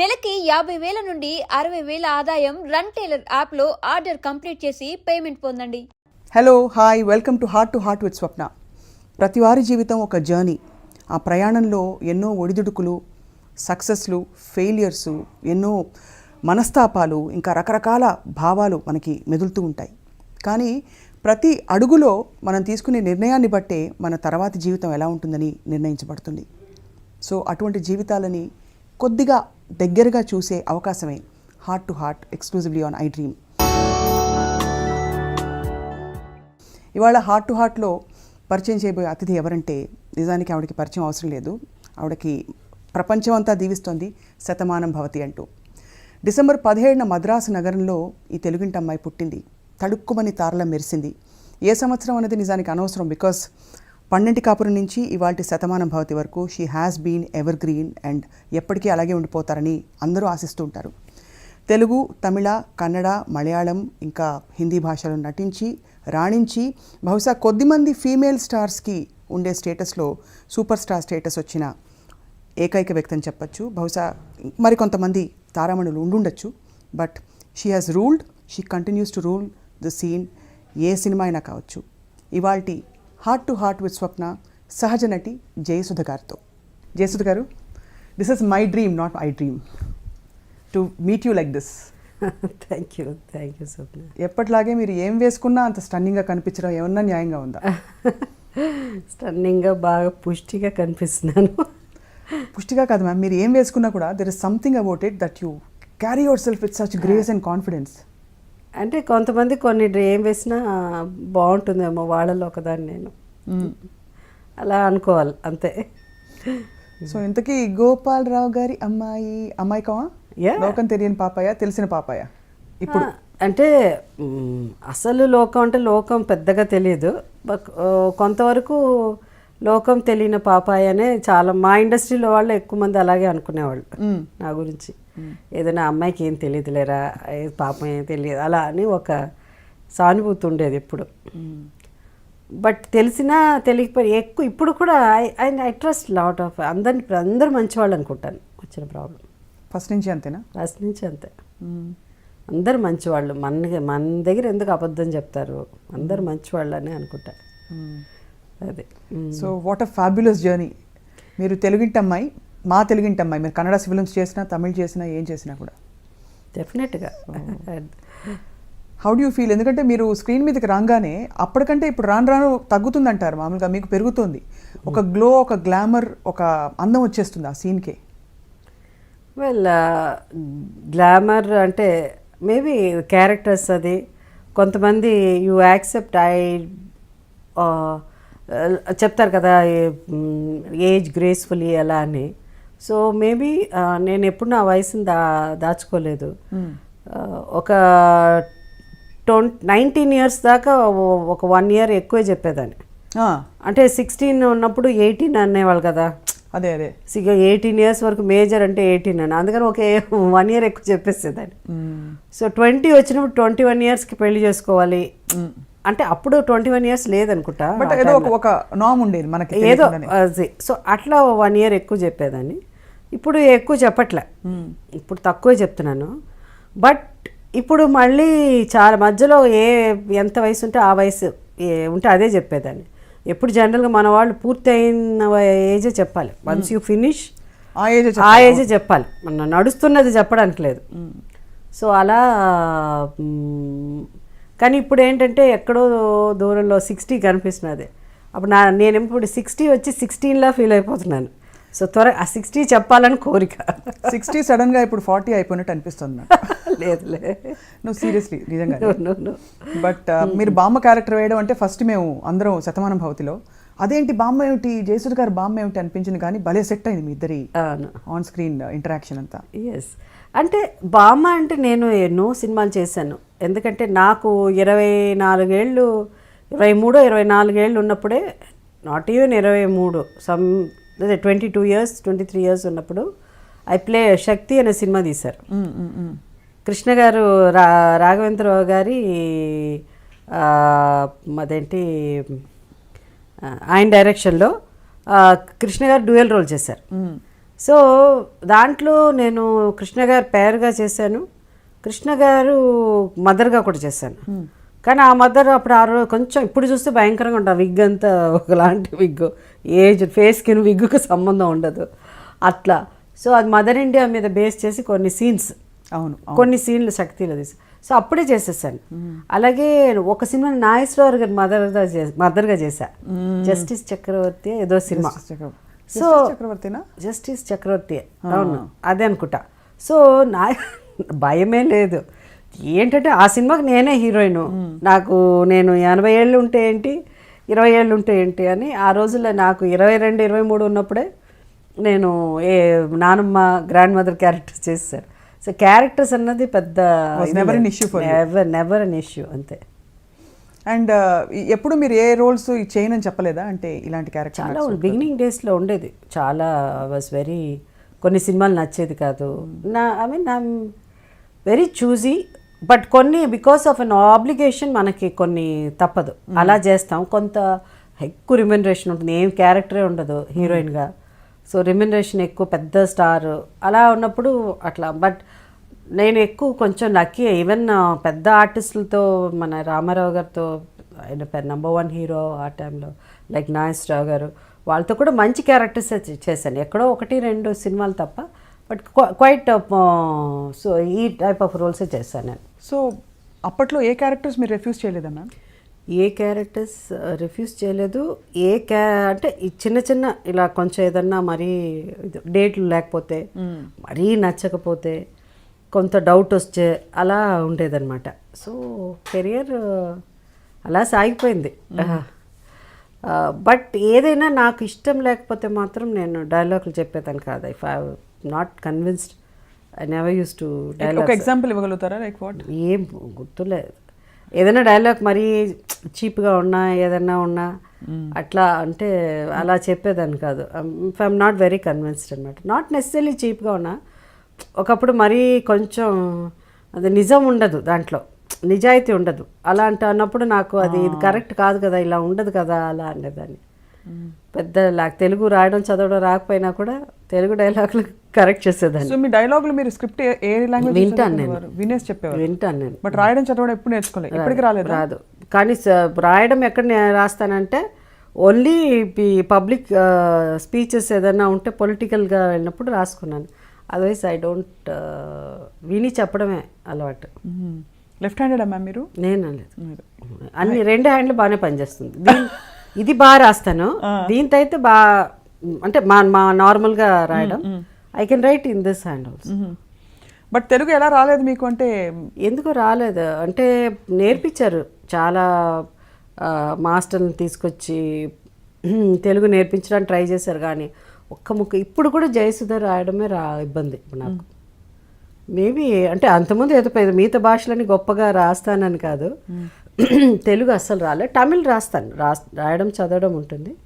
నెలకి యాభై వేల నుండి అరవై వేల ఆదాయం రన్ టైలర్ యాప్లో ఆర్డర్ కంప్లీట్ చేసి పేమెంట్ పొందండి. Hello hi welcome to heart to heart with Swapna ప్రతి వారి జీవితం ఒక జర్నీ ఆ ప్రయాణంలో ఎన్నో ఒడిదుడుకులు సక్సెస్లు ఫెయిలియర్స్ ఎన్నో మనస్తాపాలు ఇంకా రకరకాల భావాలు మనకి మెదులుతూ ఉంటాయి. కానీ ప్రతి అడుగులో మనం తీసుకునే నిర్ణయాన్ని బట్టే మన తర్వాతి జీవితం ఎలా ఉంటుందని నిర్ణయించబడుతుంది. సో అటువంటి జీవితాలని కొద్దిగా దగ్గరగా చూసే అవకాశమే heart to heart exclusively on iDream ఇవాళ హార్ట్ టు హార్ట్లో పరిచయం చేయబోయే అతిథి ఎవరంటే నిజానికి ఆవిడకి పరిచయం అవసరం లేదు. ఆవిడకి ప్రపంచం అంతా దీవిస్తోంది శతమానం భవతి అంటూ. డిసెంబర్ పదిహేడున మద్రాసు నగరంలో ఈ తెలుగింటి అమ్మాయి పుట్టింది. తడుక్కుమని తారల మెరిసింది. ఏ సంవత్సరం అనేది నిజానికి అనవసరం బికాస్ పన్నెంటి కాపురం నుంచి ఇవాళ శతమానం భవతి వరకు she has been evergreen and ఎప్పటికీ అలాగే ఉండిపోతారని అందరూ ఆశిస్తూ ఉంటారు. తెలుగు తమిళ కన్నడ మలయాళం ఇంకా హిందీ భాషలో నటించి రాణించి బహుశా కొద్దిమంది ఫీమేల్ స్టార్స్కి ఉండే స్టేటస్లో సూపర్ స్టార్ స్టేటస్ వచ్చిన ఏకైక వ్యక్తి అని చెప్పచ్చు. బహుశా మరికొంతమంది తారామణులు ఉండుండొచ్చు. But she has ruled she continues to rule the scene ఏ సినిమా అయినా కావచ్చు. ఇవాల్టి heart to heart with Swapna సహజ నటి జయసుధ గారితో. Jayasudha garu this is my dream not I dream to meet you like this thank you thank you Swapna ఎప్పటిలాగే మీరు ఏం వేసుకున్నా అంత స్టన్నింగ్గా కనిపించడం ఏమన్నా న్యాయంగా ఉందా? స్టన్నింగ్గా బాగా పుష్టిగా కనిపిస్తున్నాను. పుష్టిగా కాదు మ్యామ్ మీరు ఏం వేసుకున్నా కూడా there is something about it that you carry yourself with such grace and confidence అంటే కొంతమంది కొన్ని ఏం వేసినా బాగుంటుందేమో వాళ్ళలో ఒకదాన్ని నేను. అలా అనుకోవాలి అంతే. సో ఇంతకీ గోపాలరావు గారి అమ్మాయి అమ్మాయి కావా? Yeah. లోకం తెలియని పాపాయ తెలిసిన పాపాయ? ఇప్పుడు అంటే అసలు లోకం అంటే లోకం పెద్దగా తెలియదు. కొంతవరకు లోకం తెలియని పాపాయి అనే చాలా మా ఇండస్ట్రీలో వాళ్ళు ఎక్కువ మంది అలాగే అనుకునేవాళ్ళు. నా గురించి. ఏదైనా అమ్మాయికి ఏం తెలియదులేరా పాపం ఏం తెలియదు అలా అని ఒక సానుభూతి ఉండేది ఎప్పుడు. బట్ తెలిసినా తెలియకపోయి ఎక్కువ ఇప్పుడు కూడా I I I trust lot of అందరిని అందరు మంచివాళ్ళు అనుకుంటాను వచ్చిన ప్రాబ్లం. ఫస్ట్ నుంచి అంతేనా? ఫస్ట్ నుంచి అంతే. అందరు మంచివాళ్ళు మన మన దగ్గర ఎందుకు అబద్ధం చెప్తారు అందరు మంచివాళ్ళు అని అనుకుంటా. అదే. So what a fabulous journey. మీరు తెలుగింటి అమ్మాయి మా తెలుగింటి అమ్మాయి. మీరు కన్నడ ఫిలిమ్స్ చేసినా తమిళ్ చేసినా ఏం చేసినా కూడా. డెఫినెట్గా హౌ డూ ఫీల్ ఎందుకంటే మీరు స్క్రీన్ మీదకి రాగానే అప్పటికంటే ఇప్పుడు రాను రాను తగ్గుతుందంటారు. మామూలుగా మీకు పెరుగుతుంది. ఒక గ్లో ఒక గ్లామర్ ఒక అందం వచ్చేస్తుంది ఆ సీన్కే వెల్ గ్లామర్ అంటే మేబీ క్యారెక్టర్స్ అది. కొంతమంది యూ యాక్సెప్ట్ ఐ చెప్తారు కదా ఏజ్ గ్రేస్ఫుల్లీ ఎలా అని. సో మేబీ నేను ఎప్పుడు నా వయసుని దా దాచుకోలేదు. ఒక ట్వంటీ నైన్టీన్ ఇయర్స్ దాకా ఒక వన్ ఇయర్ ఎక్కువే చెప్పేదాన్ని. అంటే సిక్స్టీన్ ఉన్నప్పుడు ఎయిటీన్ అనేవాళ్ళు కదా. అదే అదే. సిగ ఎయిటీన్ ఇయర్స్ వరకు మేజర్ అంటే ఎయిటీన్ అని. అందుకని ఒక వన్ ఇయర్ ఎక్కువ చెప్పేసేదాన్ని. సో ట్వంటీ వచ్చినప్పుడు ట్వంటీ వన్ ఇయర్స్కి పెళ్ళి చేసుకోవాలి. అంటే అప్పుడు ట్వంటీ వన్ ఇయర్స్ లేదనుకుంటా బట్ ఏదో ఒక నామ్ ఉండేది మనకి ఏదో సో అట్లా వన్ ఇయర్ ఎక్కువ చెప్పేదాన్ని. ఇప్పుడు ఎక్కువ చెప్పట్లే. ఇప్పుడు తక్కువే చెప్తున్నాను. బట్ ఇప్పుడు మళ్ళీ చాలా మధ్యలో ఏ ఎంత వయసు ఉంటే ఆ వయసు ఉంటే అదే చెప్పేదాన్ని. ఎప్పుడు జనరల్గా మన వాళ్ళు పూర్తి అయిన ఏజే చెప్పాలి. వన్స్ యూ ఫినిష్ ఆ ఏజ్ ఆ ఏజే చెప్పాలి. మన నడుస్తున్నది చెప్పడానికి లేదు. సో అలా కానీ ఇప్పుడు ఏంటంటే ఎక్కడో దూరంలో సిక్స్టీ కనిపిస్తున్నది. అప్పుడు నా నేను ఇప్పుడు సిక్స్టీ వచ్చి సిక్స్టీన్లా ఫీల్ అయిపోతున్నాను. సో త్వర ఆ సిక్స్టీ చెప్పాలని కోరిక. సిక్స్టీ సడన్గా ఇప్పుడు ఫార్టీ అయిపోయినట్టు అనిపిస్తుంది లేదులే నువ్వు సీరియస్లీ నిజంగా. బట్ మీరు బామ్మ క్యారెక్టర్ వేయడం అంటే ఫస్ట్ మేము అందరం శతమానం భవతిలో అదేంటి బామ్మ ఏమిటి జయసుధ గారు బామ్మ ఏమిటి అనిపించింది కానీ భలే సెట్ అయింది మీ ఇద్దరి ఆన్ స్క్రీన్ ఇంటరాక్షన్ అంతా. ఎస్ అంటే బామ్మ అంటే నేను ఎన్నో సినిమాలు చేశాను. ఎందుకంటే నాకు ఇరవై నాలుగేళ్ళు ఇరవై మూడో ఇరవై నాలుగేళ్ళు ఉన్నప్పుడే నాట్ ఈవెన్ ఇరవై మూడు సమ్ అదే twenty two years twenty three years ఉన్నప్పుడు ఐ ప్లే శక్తి అనే సినిమా తీశారు. కృష్ణ గారు రా రాఘవేంద్రరావు గారి అదేంటి ఆయన డైరెక్షన్లో కృష్ణ గారు డ్యూయల్ రోల్ చేశారు. సో దాంట్లో నేను కృష్ణ గారు పేరుగా చేశాను. కృష్ణ గారు మదర్గా కూడా చేశాను. కానీ ఆ మదర్ అప్పుడు ఆ రోజు కొంచెం ఇప్పుడు చూస్తే భయంకరంగా ఉంటుంది. విగ్ అంతా ఒకలాంటి విగ్ ఏజ్ ఫేస్కి విగ్గుకి సంబంధం ఉండదు. అట్లా. సో అది మదర్ ఇండియా మీద బేస్ చేసి కొన్ని సీన్స్ అవును కొన్ని సీన్లు శక్తిలో తీసి. సో అప్పుడే చేసేసాను. అలాగే ఒక సినిమా నాగేశ్వర గారి మదర్గా మదర్గా చేశా. జస్టిస్ చక్రవర్తి ఏదో సినిమా. సో చక్రవర్తినా జస్టిస్ చక్రవర్తి అవును అదే అనుకుంటా. సో నా భయమే లేదు. ఏంటంటే ఆ సినిమాకి నేనే హీరోయిన్. నాకు నేను ఎనభై ఏళ్ళు ఉంటే ఏంటి ఇరవై ఏళ్ళు ఉంటే ఏంటి అని ఆ రోజుల్లో నాకు ఇరవై రెండు ఇరవై మూడు ఉన్నప్పుడే నేను ఏ నానమ్మ గ్రాండ్ మదర్ క్యారెక్టర్స్ చేశాను సో క్యారెక్టర్స్ అన్నది పెద్ద. నెవర్ నెవర్ అన్ ఇష్యూ అంతే. అండ్ ఎప్పుడు మీరు ఏ రోల్స్ చేయనని చెప్పలేదా? అంటే ఇలాంటి క్యారెక్టర్ చాలా బిగినింగ్ డేస్లో ఉండేది. చాలా వాజ్ వెరీ కొన్ని సినిమాలు నచ్చేది కాదు. నా I mean I'm very choosy but కొన్ని బికాస్ ఆఫ్ అన్ ఆబ్లిగేషన్ మనకి కొన్ని తప్పదు. అలా చేస్తాం. కొంత ఎక్కువ రిమ్యునరేషన్ ఉంటుంది. ఏం క్యారెక్టరే ఉండదు హీరోయిన్గా. సో రిమ్యునరేషన్ ఎక్కువ పెద్ద స్టార్ అలా ఉన్నప్పుడు అట్లా. బట్ నేను ఎక్కువ కొంచెం లక్కీ ఈవెన్ పెద్ద ఆర్టిస్టులతో మన రామారావు గారితో ఆయన నెంబర్ వన్ హీరో ఆ టైంలో లైక్ నాగేశ్వరరావు గారు వాళ్ళతో కూడా మంచి క్యారెక్టర్స్ చేశాను. ఎక్కడో ఒకటి రెండు సినిమాలు తప్ప బట్ క్వైట్ సో ఈ టైప్ ఆఫ్ రోల్సే చేశాను నేను. సో అప్పట్లో ఏ క్యారెక్టర్స్ మీరు రిఫ్యూజ్ చేయలేదా మ్యామ్ ఏ క్యారెక్టర్స్ రిఫ్యూజ్ చేయలేదు. ఏ క్యా అంటే ఈ చిన్న చిన్న ఇలా కొంచెం ఏదన్నా మరీ ఇది డేట్లు లేకపోతే మరీ నచ్చకపోతే కొంత డౌట్ వస్తే అలా ఉండేదన్నమాట. సో కెరియర్ అలా సాగిపోయింది. బట్ ఏదైనా నాకు ఇష్టం లేకపోతే మాత్రం నేను డైలాగులు చెప్పేదాన్ని కాదు. If I not convinced I never use to dialogue example ఇవ్వగలుగుతారా? Like what ఏం గుర్తులేదు. ఏదైనా డైలాగ్ మరీ చీప్గా ఉన్నా ఏదైనా ఉన్నా అట్లా అంటే అలా చెప్పేదాన్ని కాదు. ఐఎమ్ నాట్ వెరీ కన్విన్స్డ్ అనమాట నాట్ నెసరీ చీప్గా ఉన్నా ఒకప్పుడు మరీ కొంచెం అది నిజం ఉండదు దాంట్లో. నిజాయితీ ఉండదు. అలా అంటే అన్నప్పుడు నాకు అది ఇది కరెక్ట్ కాదు కదా ఇలా ఉండదు కదా అలా అనేదాన్ని. పెద్ద నాకు తెలుగు రాయడం చదవడం రాకపోయినా కూడా తెలుగు డైలాగులు కరెక్ట్ చేసేదాన్ని. సో మీ డైలాగులు మీరు స్క్రిప్ట్ ఏ లాంగ్వేజ్ వింటాను నేను. వినేసి చెప్పేవారు? వింటాను నేను. బట్ రాయడం చదవడం ఎప్పుడు నేర్చుకోలేదు ఎప్పటికి రాలేదు? రాదు. కానీ రాయడం ఎక్కడ రాస్తానంటే ఓన్లీ పబ్లిక్ స్పీచెస్ ఏదైనా ఉంటే పొలిటికల్గా వెళ్ళినప్పుడు రాసుకున్నాను. అదర్వైజ్ ఐ డోంట్ విని చెప్పడమే అలవాటు. లెఫ్ట్ హ్యాండెడ్ మ్యామ్ మీరు? నేను అన్ని రెండు హ్యాండ్లు బాగానే పనిచేస్తుంది. దీని ఇది బాగా రాస్తాను. దీంతో అయితే బాగా అంటే మా మా నార్మల్గా రాయడం. I can write in this hand also but Telugu ఎలా రాలేదు మీకు అంటే? ఎందుకు రాలేదు. అంటే నేర్పించారు. చాలా మాస్టర్ని తీసుకొచ్చి తెలుగు నేర్పించడానికి ట్రై చేశారు. కానీ ఒక్క ముక్క ఇప్పుడు కూడా జయసుధ రాయడమే రా ఇబ్బంది ఇప్పుడు నాకు. మేబీ అంటే అంతకుముందు ఏదో పెద్ద మిగతా భాషలని గొప్పగా రాస్తానని కాదు. తెలుగు అస్సలు రాలే. తమిళ్ రాస్తాను. రాస్ రాయడం చదవడం ఉంటుంది.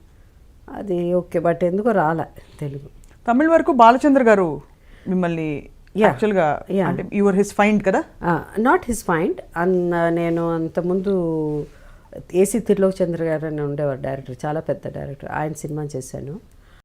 అది ఓకే బట్ ఎందుకో రాలే తెలుగు. తమిళ వరకు బాలచంద్ర గారు మిమ్మల్ని. యాక్చువల్గా. అంటే యువర్ హిస్ ఫైండ్ కదా? నాట్ హిస్ పాయింట్ అన్న నేను అంతకుముందు ఏసీ తిరులోక్ చంద్ర గారు అని ఉండేవారు డైరెక్టర్ చాలా పెద్ద డైరెక్టర్. ఆయన సినిమా చేశాను.